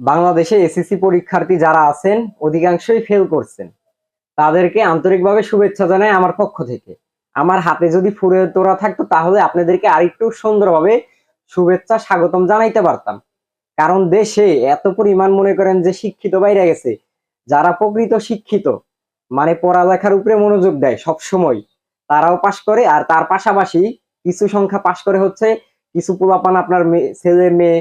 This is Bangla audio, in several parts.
বাংলাদেশে এসএসসি পরীক্ষার্থী যারা আছেন, অধিকাংশই ফেল করছেন। তাদেরকে আন্তরিকভাবে শুভেচ্ছা জানাই আমার পক্ষ থেকে। আমার হাতে যদি ফুলের তোড়া থাকতো, তাহলে আপনাদেরকে আরেকটু সুন্দরভাবে শুভেচ্ছা, স্বাগতম জানাইতে পারতাম। কারণ দেশে এত পরিমাণ মনে করেন যে শিক্ষিত বাইরে গেছে, যারা প্রকৃত শিক্ষিত মানে পড়ালেখার উপরে মনোযোগ দেয় সব সময় তারাও পাশ করে, আর তার পাশাপাশি কিছু সংখ্যা পাশ করে হচ্ছে, কিছু পোলাপান আপনার ছেলে, মেয়ে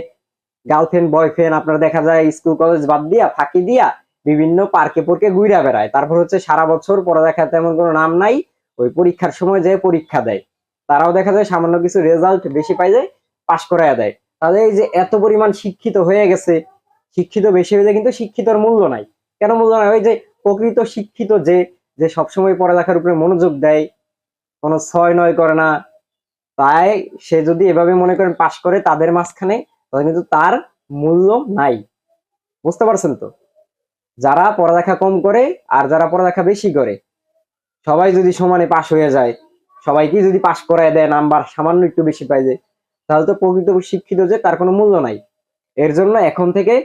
গার্লফ্রেন্ড বয়ফ্রেন্ড আপনার দেখা যায় স্কুল কলেজ বাদ দিয়া, ফাঁকি দিয়া বিভিন্ন পার্কে পর্কে ঘুরে বেড়ায়। তারপর হচ্ছে সারা বছর পড়ালেখা তেমন কোনো নাম নাই, ওই পরীক্ষার সময় যে পরীক্ষা দেয়। তারাও দেখা যায় সামান্য কিছু রেজাল্ট বেশি পাই যায় পাশ করাইয়া দেয়। তাহলে এই যে এত পরিমাণ শিক্ষিত হয়ে গেছে, শিক্ষিত বেশি হয়ে যায় কিন্তু শিক্ষিতর মূল্য নাই। কেন মূল্য নাই? ওই যে প্রকৃত শিক্ষিত যে যে সবসময় পড়ালেখার উপরে মনোযোগ দেয়, কোনো ছয় নয় করে না, তাই সে যদি এভাবে মনে করেন পাশ করে, তাদের মাঝখানে তাহলে কিন্তু তার মূল্য নাই। বুঝতে পারছেন তো? যারা পড়ালেখা কম করে আর যারা পড়ালেখা বেশি করে, সবাই যদি সমানে পাশ হয়ে যায় সবাইকে যদি পাশ করায় দেয়, নাম্বার সামান্য একটু বেশি পাই যায় তাহলে তো প্রকৃত শিক্ষিত যে তার কোনো মূল্য নাই। এর জন্য এখন থেকে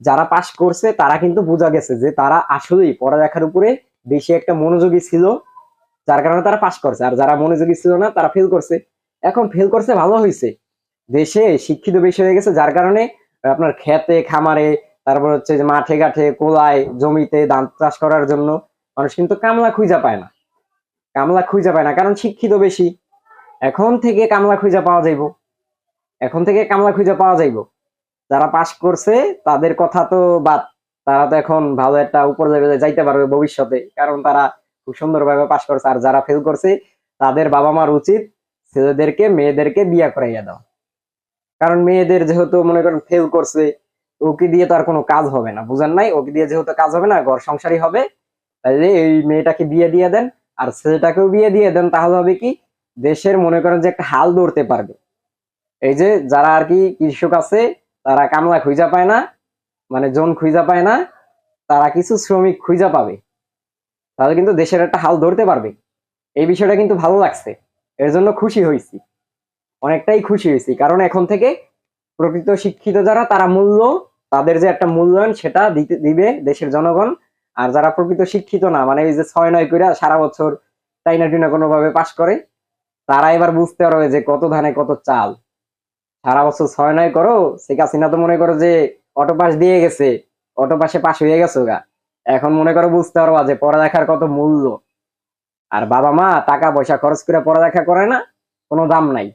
যারা পাশ করছে, তারা কিন্তু বোঝা গেছে যে তারা আসলেই পড়ালেখার উপরে বেশি একটা মনোযোগী ছিল, যার কারণে তারা পাশ করছে। আর যারা মনোযোগী ছিল না, তারা ফেল করছে। এখন ফেল করছে ভালো হয়েছে দেশে শিক্ষিত বেশি হয়ে গেছে, যার কারণে আপনার খেতে, খামারে, তারপর হচ্ছে যে মাঠে ঘাটে, কোলায়, জমিতে ধান চাষ করার জন্য মানুষ কিন্তু কামলা খুঁজা পায় না। কামলা খুঁজা পায় না, কারণ শিক্ষিত বেশি। এখন থেকে কামলা খুঁজা পাওয়া যাইব। এখন থেকে কামলা খুঁজা পাওয়া যাইব। যারা পাশ করছে, তাদের কথা তো বাদ। তারা তো এখন ভালো একটা উপর যাইতে পারবে ভবিষ্যতে, কারণ তারা খুব সুন্দরভাবে পাশ করছে। আর যারা ফেল করছে, তাদের বাবা মার উচিত ছেলেদেরকে, মেয়েদেরকে বিয়া করাইয়া দাও কারণ মেয়েদের যেহেতু মনে করেন ফেল করছে, ওকে দিয়ে তো আর কোনো কাজ হবে না, বুঝেন নাই? ওকে দিয়ে যেহেতু কাজ হবে না, ঘর সংসারই হবে, তাইলে এই মেয়েটাকে বিয়ে দিয়ে দেন, আর ছেলেটাকেও বিয়ে দিয়ে দেন, তাহলে হবে কি? দেশের মনে করেন যে একটা হাল ধরতে পারবে। এই যে যারা আর কি কৃষক আছে, তারা কামলা খুঁজা পায় না মানে জন খুঁজা পায় না, তারা কিছু শ্রমিক খুঁজা পাবে। তাহলে কিন্তু দেশের একটা হাল ধরতে পারবে। এই বিষয়টা কিন্তু ভালো লাগছে। এর জন্য খুশি হয়েছি অনেকটাই খুশি হয়েছি। কারণ এখন থেকে প্রকৃত শিক্ষিত যারা, তারা মূল্য, তাদের যে একটা মূল্যায়ন, সেটা দিবে দেশের জনগণ। আর যারা প্রকৃত শিক্ষিত না মানে এই যে ছয় নয় করে সারা বছর টাইনা টুইনা কোনো ভাবে পাশ করে, তারা এবার বুঝতে পারবে যে কত ধানে কত চাল। সারা বছর ছয় নয় করো, শেখ হাসিনা তো মনে করো যে অটো পাস দিয়ে গেছে, অটো পাশে পাশ হয়ে গেছো গা। এখন মনে করো বুঝতে পারবা যে পড়ালেখার কত মূল্য। আর বাবা মা টাকা পয়সা খরচ করে পড়ালেখা করে না, কোনো দাম নাই।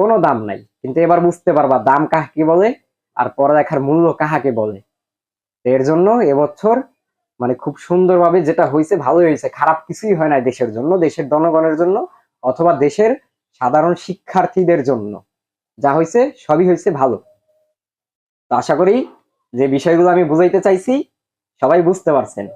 কোনো দাম নাই। কিন্তু এবার বুঝতে পারবা দাম কাহাকে বলে আর পড়ালেখার মূল্য কাহাকে বলে। এর জন্য এবছর মানে খুব সুন্দরভাবে যেটা হয়েছে, ভালোই হয়েছে। খারাপ কিছুই হয় না দেশের জন্য, দেশের জনগণের জন্য অথবা দেশের সাধারণ শিক্ষার্থীদের জন্য। যা হয়েছে, সবই হয়েছে ভালো। তো আশা করি যে বিষয়গুলো আমি বুঝাইতে চাইছি, সবাই বুঝতে পারছেন।